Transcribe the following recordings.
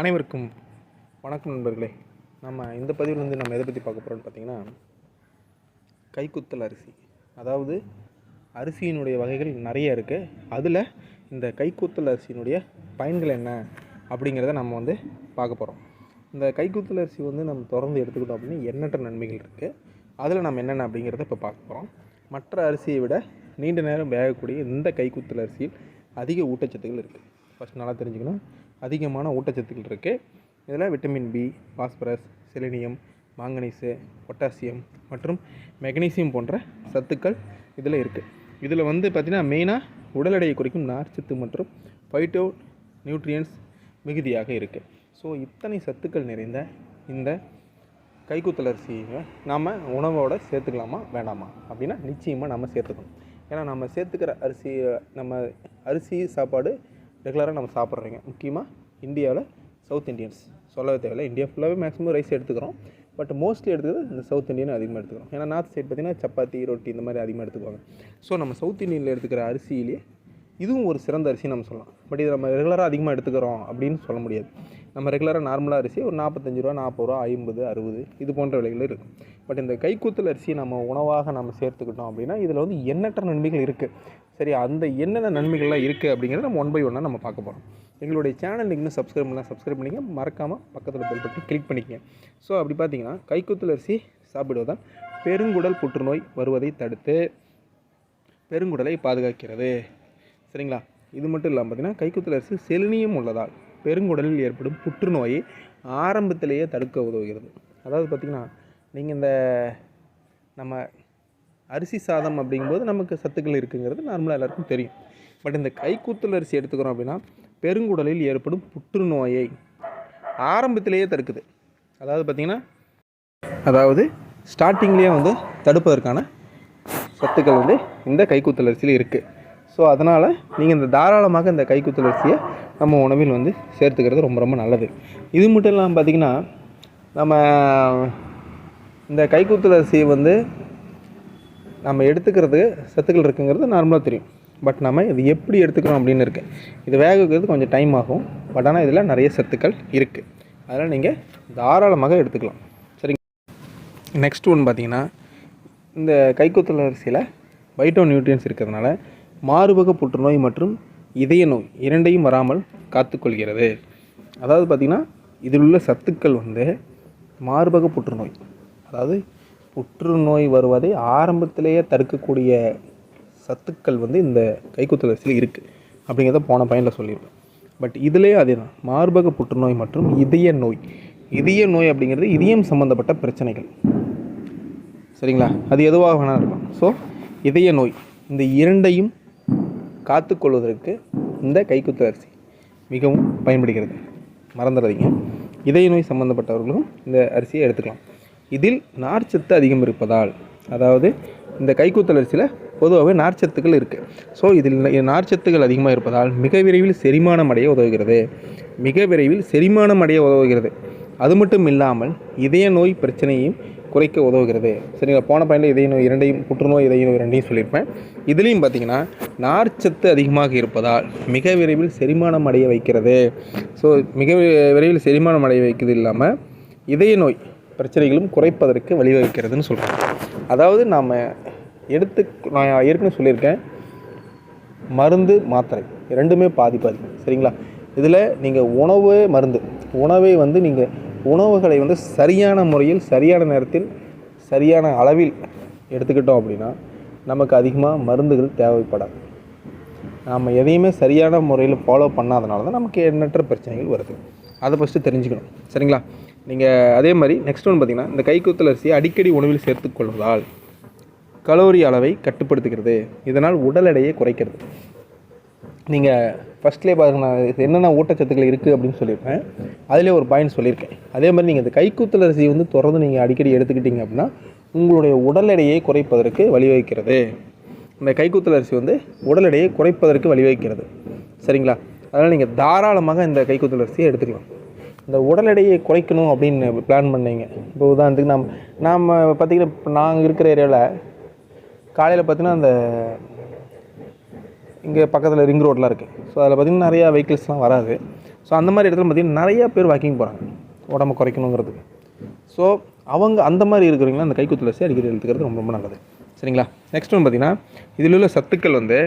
அனைவருக்கும் வணக்கம் நண்பர்களே. நம்ம இந்த பதிவில் வந்து நம்ம எதை பற்றி பார்க்க போகிறோம்னு பார்த்தீங்கன்னா கைக்குத்தல் அரிசி. அதாவது அரிசியினுடைய வகைகள் நிறைய இருக்குது அதில் இந்த கைக்குத்தல் அரிசியினுடைய பயன்கள் என்ன அப்படிங்கிறத நம்ம வந்து பார்க்க போகிறோம் இந்த கைக்குத்தல் அரிசி வந்து நம்ம தொடர்ந்து எடுத்துக்கிட்டோம் அப்படின்னா எண்ணற்ற நன்மைகள் இருக்குது அதில் நம்ம என்னென்ன அப்படிங்கிறத இப்போ பார்க்க போகிறோம் மற்ற அரிசியை விட நீண்ட நேரம் வேகக்கூடிய இந்த கைக்குத்தல் அரிசியில் அதிக ஊட்டச்சத்துக்கள் இருக்குது ஃபஸ்ட் நல்லா தெரிஞ்சுக்கணும். அதிகமான ஊட்டச்சத்துக்கள் இருக்குது இதில் vitamin B phosphorus selenium manganese potassium மற்றும் மெக்னீசியம் போன்ற சத்துக்கள் இதில் இருக்குது இதில் வந்து பார்த்திங்கன்னா மெயினாக உடல் எடையை குறைக்கும் நார்ச்சத்து மற்றும் ஃபைட்டோ நியூட்ரியன்ஸ் மிகுதியாக இருக்குது ஸோ இத்தனை சத்துக்கள் நிறைந்த இந்த கைக்குத்தல் அரிசியை நாம் உணவோடு சேர்த்துக்கலாமா வேண்டாமா? அப்படின்னா நிச்சயமாக நம்ம சேர்த்துக்கணும். ஏன்னா நம்ம சேர்த்துக்கிற அரிசி நம்ம அரிசி சாப்பாடு ரெகுலராக நம்ம சாப்பிட்றீங்க. முக்கியமாக இந்தியாவில் சவுத் இந்தியன்ஸ் சொல்லவே தேவையில்லை. இந்தியா ஃபுல்லாகவே மேக்ஸிமம் ரைஸ் எடுத்துக்கிறோம். பட் மோஸ்ட்லி எடுத்துக்கிறது இந்த சவுத் இந்தியன் அதிகமாக எடுத்துக்கிறோம். ஏன்னா நார்த் சைடு பார்த்திங்கன்னா சப்பாத்தி ரொட்டி இந்த மாதிரி அதிகமாக எடுத்துக்குவாங்க. ஸோ நம்ம சவுத் இந்தியனில் எடுத்துக்கிற அரிசியிலே இதுவும் ஒரு சிறந்த அரிசின்னு நம்ம சொல்லலாம். பட் இதை நம்ம ரெகுலராக அதிகமாக எடுத்துக்கிறோம் அப்படின்னு சொல்ல முடியாது. நம்ம ரெகுலராக நார்மலாக அரிசி ஒரு நாற்பத்தஞ்சு ரூபா நாற்பது ரூபா ஐம்பது அறுபது இது போன்ற விலைகள் இருக்கும். பட் இந்த கைக்கூத்தல் அரிசியை நம்ம உணவாக நம்ம சேர்த்துக்கிட்டோம் அப்படின்னா இதில் வந்து எண்ணற்ற நன்மைகள் இருக்குது சரி அந்த என்னென்ன நன்மைகள்லாம் இருக்குது அப்படிங்கிறத நம்ம ஒன் பை ஒன்னாக நம்ம பார்க்க போகிறோம் எங்களுடைய சேனல் இன்னும் சப்ஸ்கிரைப் பண்ணலாம் சப்ஸ்கிரைப் பண்ணிங்க மறக்காமல் பக்கத்தில் பெல் பட்டி கிளிக் பண்ணிக்கங்க. ஸோ அப்படி பார்த்தீங்கன்னா கைக்குத்தல் அரிசி சாப்பிடுவதால் பெருங்குடல் புற்றுநோய் வருவதை தடுத்து பெருங்குடலை பாதுகாக்கிறது. சரிங்களா? இது மட்டும் இல்லாமல் பார்த்தீங்கன்னா கைக்குத்தல் அரிசி செலினியம் உள்ளதால் பெருங்குடலில் ஏற்படும் புற்றுநோயை ஆரம்பத்திலேயே தடுக்க உதவுகிறது. அதாவது பார்த்திங்கன்னா நீங்கள் இந்த நம்ம அரிசி சாதம் அப்படிங்கும்போது நமக்கு சத்துக்கள் இருக்குங்கிறது நார்மலாக எல்லாருக்கும் தெரியும். பட் இந்த கைக்கூத்தல் அரிசி எடுத்துக்கிறோம் அப்படின்னா பெருங்குடலில் ஏற்படும் புற்றுநோயை ஆரம்பத்திலேயே தடுக்குது. அதாவது பார்த்திங்கன்னா அதாவது ஸ்டார்டிங்லேயே வந்து தடுப்பதற்கான சத்துக்கள் வந்து இந்த கைக்கூத்தல் அரிசியில் இருக்குது ஸோ அதனால் நீங்கள் இந்த தாராளமாக இந்த கைக்குத்தல் அரிசியை நம்ம உணவில் வந்து சேர்த்துக்கிறது ரொம்ப ரொம்ப நல்லது. இது மட்டும் இல்லாமல் பார்த்திங்கன்னா நம்ம இந்த கைக்குத்தல் அரிசியை வந்து நம்ம எடுத்துக்கிறதுக்கு சத்துக்கள் இருக்குங்கிறது நார்மலாக தெரியும். பட் நம்ம இது எப்படி எடுத்துக்கிறோம் அப்படின்னு இருக்குது இது வேக வைக்கிறது கொஞ்சம் டைம் ஆகும். பட் ஆனால் இதில் நிறைய சத்துக்கள் இருக்குது அதனால் நீங்கள் தாராளமாக எடுத்துக்கலாம். சரிங்க. நெக்ஸ்ட் ஒன்று பார்த்தீங்கன்னா இந்த கைக்குத்தல் அரிசியில் பைட்டோ நியூட்ரியன்ஸ் இருக்கிறதுனால மார்பக புற்றுநோய் மற்றும் இதய நோய் இரண்டையும் வராமல் காத்துக்கொள்கிறது. அதாவது பார்த்திங்கன்னா இதில் உள்ள சத்துக்கள் வந்து மார்பக புற்றுநோய். அதாவது புற்றுநோய் வருவதை ஆரம்பத்திலேயே தடுக்கக்கூடிய சத்துக்கள் வந்து இந்த கைக்குத்தல் அரிசியில் இருக்குது அப்படிங்கிறத போன பயனில் சொல்லியிருப்பேன். பட் இதிலே அதே தான் மார்பக புற்றுநோய் மற்றும் இதய நோய். இதய நோய் அப்படிங்கிறது இதயம் சம்மந்தப்பட்ட பிரச்சனைகள். சரிங்களா? அது எதுவாக வேணாலும் இருக்கும் ஸோ இதய நோய். இந்த இரண்டையும் காத்துக்கொள்வதற்கு இந்த கைக்குத்தல் அரிசி மிகவும் பயன்படுகிறது. மறந்துடாதீங்க. இதய நோய் சம்மந்தப்பட்டவர்களும் இந்த அரிசியை எடுத்துக்கலாம். இதில் நார்ச்சத்து அதிகம் இருப்பதால் அதாவது இந்த கைக்கூத்தல் அரிசியில் பொதுவாகவே நார்ச்சத்துக்கள் இருக்குது ஸோ இதில் நார்ச்சத்துக்கள் அதிகமாக இருப்பதால் மிக விரைவில் செரிமானம் அடைய உதவுகிறது. மிக விரைவில் செரிமானம் அடைய உதவுகிறது. அது மட்டும் இல்லாமல் இதய நோய் பிரச்சனையையும் குறைக்க உதவுகிறது. சரிங்களா? போன பயனில் இதய நோய் இரண்டையும் புற்றுநோய் இதய நோய் இரண்டையும் சொல்லியிருப்பேன். இதுலேயும் பார்த்தீங்கன்னா நார்ச்சத்து அதிகமாக இருப்பதால் மிக விரைவில் செரிமானம் அடைய வைக்கிறது. ஸோ மிக விரைவில் செரிமானம் அடைய வைக்கிறது இல்லாமல் இதய நோய் பிரச்சனைகளும் குறைப்பதற்கு வழிவகுக்கிறதுன்னு சொல்கிறோம் அதாவது நாம் எடுத்து நான் ஏற்கனவே சொல்லியிருக்கேன். மருந்து மாத்திரை ரெண்டுமே பாதி பாதி சரிங்களா? இதில் நீங்கள் உணவு மருந்து உணவை வந்து நீங்கள் உணவுகளை வந்து சரியான முறையில் சரியான நேரத்தில் சரியான அளவில் எடுத்துக்கிட்டோம் அப்படின்னா நமக்கு அதிகமாக மருந்துகள் தேவைப்படாது. நாம் எதையுமே சரியான முறையில் ஃபாலோ பண்ணாதனால தான் நமக்கு எண்ணற்ற பிரச்சனைகள் வருது. அதை ஃபஸ்ட்டு தெரிஞ்சுக்கணும் சரிங்களா? நீங்கள் அதே மாதிரி நெக்ஸ்ட் ஒன்று பார்த்தீங்கன்னா இந்த கைக்குத்தல் அரிசியை அடிக்கடி உணவில் சேர்த்துக்கொள்வதால் கலோரி அளவை கட்டுப்படுத்துகிறது. இதனால் உடல் எடையை குறைக்கிறது. நீங்கள் ஃபஸ்ட்லேயே பாருங்க நான் இது என்னென்ன ஊட்டச்சத்துக்கள் இருக்குது அப்படின்னு சொல்லியிருப்பேன். அதிலே ஒரு பாயிண்ட் சொல்லியிருக்கேன். அதே மாதிரி நீங்கள் இந்த கைக்குத்தல் அரிசியை வந்து தொடர்ந்து நீங்கள் அடிக்கடி எடுத்துக்கிட்டீங்க அப்படின்னா உங்களுடைய உடல் எடையை குறைப்பதற்கு வழிவகுக்கிறது. இந்த கைக்குத்தல் அரிசி வந்து உடல் எடையை குறைப்பதற்கு வழிவகுக்கிறது. சரிங்களா? அதனால் நீங்கள் தாராளமாக இந்த கைக்குத்தல் அரிசியை எடுத்துக்கலாம். இந்த உடல் எடையை குறைக்கணும் அப்படின்னு பிளான் பண்ணீங்க. இப்போ உதாரணத்துக்கு நாம் நாம் பார்த்திங்கன்னா இப்போ நாங்கள் இருக்கிற ஏரியாவில் காலையில் பார்த்தீங்கன்னா அந்த இங்கே பக்கத்தில் ரிங் ரோட்லாம் இருக்குது ஸோ அதில் பார்த்திங்கன்னா நிறையா வெஹிக்கிள்ஸ்லாம் வராது. ஸோ அந்த மாதிரி இடத்துல பார்த்திங்கன்னா நிறைய பேர் வாக்கிங் போகிறாங்க உடம்பு குறைக்கணுங்கிறதுக்கு. ஸோ அவங்க அந்த மாதிரி இருக்கிறவங்களாம் அந்த கைக்குத்தில் அரிசி அடிக்கடி எடுத்துக்கிறது ரொம்ப ரொம்ப நல்லது. சரிங்களா? நெக்ஸ்ட் ஒன்று பார்த்திங்கன்னா இதில் உள்ள சத்துக்கள் வந்து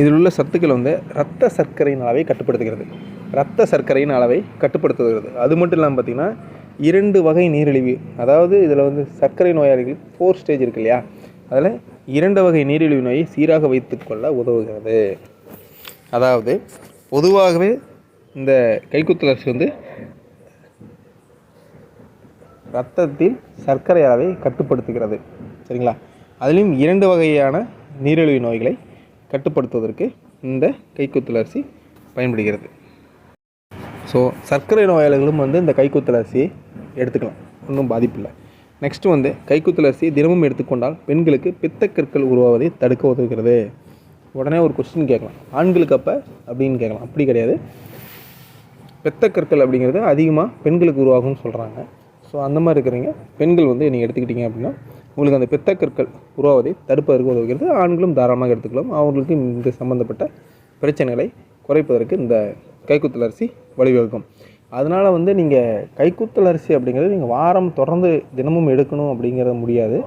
இதில் உள்ள சத்துக்கள் வந்து ரத்த சர்க்கரையினாலே கட்டுப்படுத்துகிறது. இரத்த சர்க்கரையின் அளவை கட்டுப்படுத்துகிறது. அது மட்டும் இல்லாமல் பார்த்திங்கன்னா இரண்டு வகை நீரிழிவு அதாவது இதில் வந்து சர்க்கரை நோயாளிகள் ஃபோர் ஸ்டேஜ் இருக்கு இல்லையா? அதில் இரண்டு வகை நீரிழிவு நோயை சீராக வைத்துக்கொள்ள உதவுகிறது. அதாவது பொதுவாகவே இந்த கைக்குத்தல் அரிசி வந்து ரத்தத்தில் சர்க்கரை அளவை கட்டுப்படுத்துகிறது. சரிங்களா? அதுலேயும் இரண்டு வகையான நீரிழிவு நோய்களை கட்டுப்படுத்துவதற்கு இந்த கைக்குத்தல் பயன்படுகிறது. ஸோ சர்க்கரை நோயாளிகளும் வந்து இந்த கைக்குத்தல் அரிசியை எடுத்துக்கலாம். ஒன்றும் பாதிப்பில்லை. நெக்ஸ்ட் வந்து கைக்குத்தல் அரிசி தினமும் எடுத்துக்கொண்டால் பெண்களுக்கு பித்தக்கற்கள் உருவாவதை தடுக்க உதவுகிறது. உடனே ஒரு கொஸ்டின் கேட்கலாம். ஆண்களுக்கு அப்போ அப்படின்னு கேட்கலாம். அப்படி கிடையாது. பித்தக்கற்கள் அப்படிங்கிறது அதிகமாக பெண்களுக்கு உருவாகும்னு சொல்கிறாங்க ஸோ அந்த மாதிரி இருக்கிறீங்க. பெண்கள் வந்து நீங்கள் எடுத்துக்கிட்டீங்க அப்படின்னா உங்களுக்கு அந்த பித்தக்கற்கள் உருவாவதை தடுப்பதற்கு உதவுகிறது. ஆண்களும் தாராளமாக எடுத்துக்கலாம். அவங்களுக்கு இந்த சம்மந்தப்பட்ட பிரச்சனைகளை குறைப்பதற்கு இந்த கைக்குத்தல் அரிசி வழிவகுக்கும். அதனால் வந்து நீங்கள் கைக்குத்தல் அரிசி அப்படிங்கிறது நீங்கள் வாரம் தொடர்ந்து தினமும் எடுக்கணும் அப்படிங்கிறது முடியாது.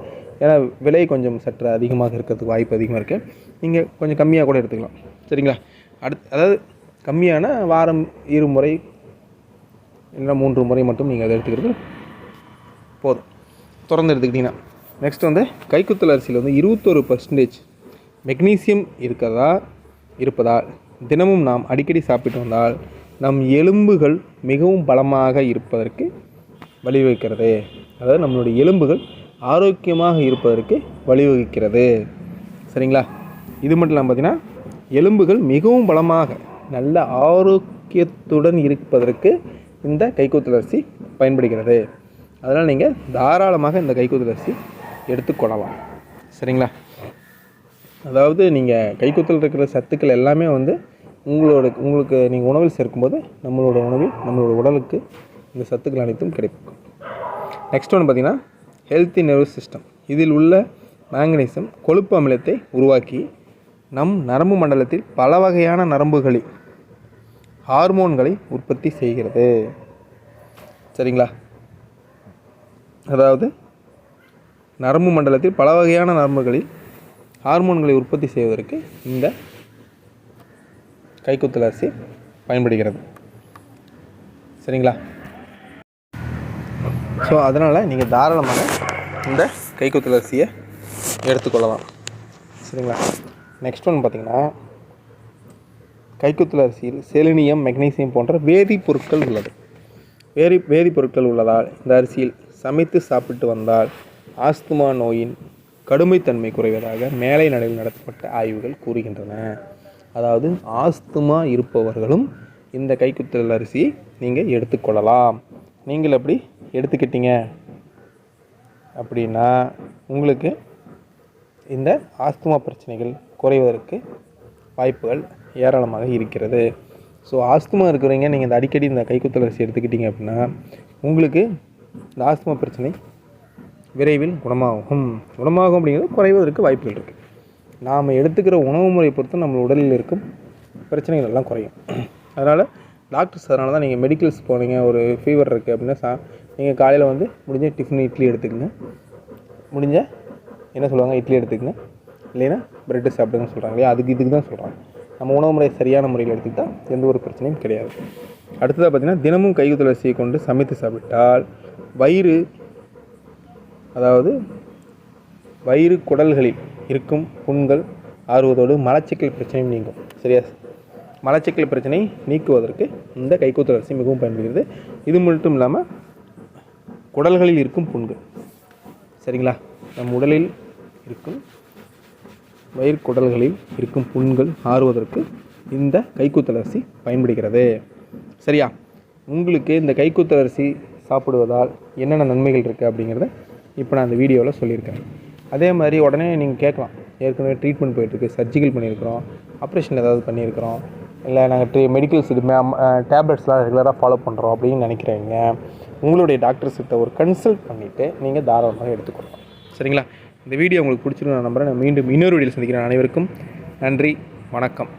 ஏன்னா விலை கொஞ்சம் சற்று அதிகமாக இருக்கிறதுக்கு வாய்ப்பு அதிகமாக இருக்குது நீங்கள் கொஞ்சம் கம்மியாக கூட எடுத்துக்கலாம். சரிங்களா? அடுத்து அதாவது கம்மியான வாரம் இருமுறை இல்லை மூன்று முறை மட்டும் நீங்கள் அதை எடுத்துக்கிறது போதும். தொடர்ந்து எடுத்துக்கிட்டிங்கன்னா நெக்ஸ்ட் வந்து கைக்குத்தல் அரிசியில் வந்து இருபத்தொரு பர்சன்டேஜ் மெக்னீசியம் இருக்கிறதா இருப்பதால் தினமும் நாம் அடிக்கடி சாப்பிட்டு வந்தால் நம் எலும்புகள் மிகவும் பலமாக இருப்பதற்கு வழிவகுக்கிறது. அதாவது நம்மளுடைய எலும்புகள் ஆரோக்கியமாக இருப்பதற்கு வழிவகுக்கிறது. சரிங்களா? இது மட்டும் இல்லாமல் பார்த்தீங்கன்னா எலும்புகள் மிகவும் பலமாக நல்ல ஆரோக்கியத்துடன் இருப்பதற்கு இந்த கைக்கூத்தல் அரிசி பயன்படுகிறது. அதனால் நீங்கள் தாராளமாக இந்த கைக்கூத்தல் அரிசி எடுத்துக்கொள்ளலாம். சரிங்களா? அதாவது நீங்கள் கைக்குத்தல் இருக்கிற சத்துக்கள் எல்லாமே வந்து உங்களோட உங்களுக்கு நீங்கள் உணவில் சேர்க்கும்போது நம்மளோட உணவில் நம்மளோட உடலுக்கு இந்த சத்துக்கள் அனைத்தும் கிடைக்கும். நெக்ஸ்ட் ஒன்று பார்த்திங்கன்னா ஹெல்த்தி நர்வஸ் சிஸ்டம் இதில் உள்ள மேங்கனீசம் கொழுப்பு அமிலத்தை உருவாக்கி நம் நரம்பு மண்டலத்தில் பல வகையான நரம்புகளில் ஹார்மோன்களை உற்பத்தி செய்கிறது. சரிங்களா? அதாவது நரம்பு மண்டலத்தில் பல வகையான நரம்புகளில் ஹார்மோன்களை உற்பத்தி செய்வதற்கு இந்த கைக்குத்தல் அரிசி பயன்படுகிறது. சரிங்களா? ஸோ அதனால் நீங்கள் தாராளமாக இந்த கைக்குத்தல் அரிசியை எடுத்துக்கொள்ளலாம் சரிங்களா? நெக்ஸ்ட் ஒன்று பார்த்தீங்கன்னா கைக்குத்தல் அரிசியில் செலினியம் மெக்னீசியம் போன்ற வேதிப்பொருட்கள் உள்ளது. வேதி வேதிப்பொருட்கள் உள்ளதால் இந்த அரிசியில் சமைத்து சாப்பிட்டு வந்தால் ஆஸ்துமா நோயின் கடுமைத்தன்மை குறைவதாக மேலை நடையில் நடத்தப்பட்ட ஆய்வுகள் கூறுகின்றன. அதாவது ஆஸ்துமா இருப்பவர்களும் இந்த கைக்குத்தல் அரிசியை நீங்கள் எடுத்துக்கொள்ளலாம். நீங்கள் அப்படி எடுத்துக்கிட்டீங்க? அப்படின்னா உங்களுக்கு இந்த ஆஸ்துமா பிரச்சனைகள் குறைவதற்கு வாய்ப்புகள் ஏராளமாக இருக்கிறது. ஸோ ஆஸ்துமா இருக்கிறவங்க நீங்கள் இந்த அடிக்கடி இந்த கைக்குத்தல் அரிசி எடுத்துக்கிட்டீங்க அப்படின்னா உங்களுக்கு இந்த ஆஸ்துமா பிரச்சனை விரைவில் குணமாகும். குணமாகும் அப்படிங்கிறது குறைவதற்கு வாய்ப்புகள் இருக்குது நாம் எடுத்துக்கிற உணவு முறையை பொறுத்து நம்ம உடலில் இருக்கும் பிரச்சனைகள் எல்லாம் குறையும். அதனால் டாக்டர்ஸ் அதனால தான் நீங்கள் மெடிக்கல்ஸ் போனீங்க ஒரு ஃபீவர் இருக்குது அப்படின்னா சா நீங்கள் காலையில் வந்து முடிஞ்ச டிஃபன் இட்லி எடுத்துக்கங்க. முடிஞ்ச என்ன சொல்லுவாங்க இட்லி எடுத்துக்கங்க. இல்லைன்னா ப்ரெட்டு சாப்பிடுங்கன்னு சொல்கிறாங்க இல்லையா? அதுக்கு இதுக்கு தான் சொல்கிறாங்க நம்ம உணவு முறை சரியான முறையில் எடுத்துக்கிட்டால் எந்த ஒரு பிரச்சனையும் கிடையாது. அடுத்ததாக பார்த்திங்கன்னா தினமும் கைகு துளசியை கொண்டு சமைத்து சாப்பிட்டால் வயிறு அதாவது வயிறு குடல்களில் இருக்கும் புண்கள் ஆறுவதோடு மலச்சிக்கல் பிரச்சனையும் நீங்கும். சரியா? மலச்சிக்கல் பிரச்சனை நீக்குவதற்கு இந்த கைக்கூத்தல் அரிசி மிகவும் பயன்படுகிறது. இது மட்டும் இல்லாமல் குடல்களில் இருக்கும் புண்கள். சரிங்களா? நம் உடலில் இருக்கும் வயிறு குடல்களில் இருக்கும் புண்கள் ஆறுவதற்கு இந்த கைக்கூத்தல் அரிசி பயன்படுகிறது. சரியா? உங்களுக்கு இந்த கைக்கூத்தல் அரிசி சாப்பிடுவதால் என்னென்ன நன்மைகள் இருக்குது அப்படிங்கிறத இப்போ நான் அந்த வீடியோவில் சொல்லியிருக்கேன். அதே மாதிரி உடனே நீங்கள் கேட்கலாம். ஏற்கனவே ட்ரீட்மெண்ட் போயிட்டுருக்கு சர்ஜிக்கல் பண்ணியிருக்கிறோம் ஆப்ரேஷன் ஏதாவது பண்ணியிருக்கிறோம். இல்லை நாங்கள் ட்ரீ மெடிக்கல்ஸ் இது டேப்லெட்ஸ்லாம் ரெகுலராக ஃபாலோ பண்ணுறோம் அப்படின்னு நினைக்கிறீங்க. உங்களுடைய டாக்டர்ஸ்கிட்ட ஒரு கன்சல்ட் பண்ணிவிட்டு நீங்கள் தாராளமாக எடுத்துக்கொள்ளலாம். சரிங்களா? இந்த வீடியோ உங்களுக்கு பிடிச்சிருக்கு நான் நம்புகிறேன் நான் மீண்டும் இன்னொரு வீடியோவில் சந்திக்கிறேன் அனைவருக்கும். நன்றி வணக்கம்.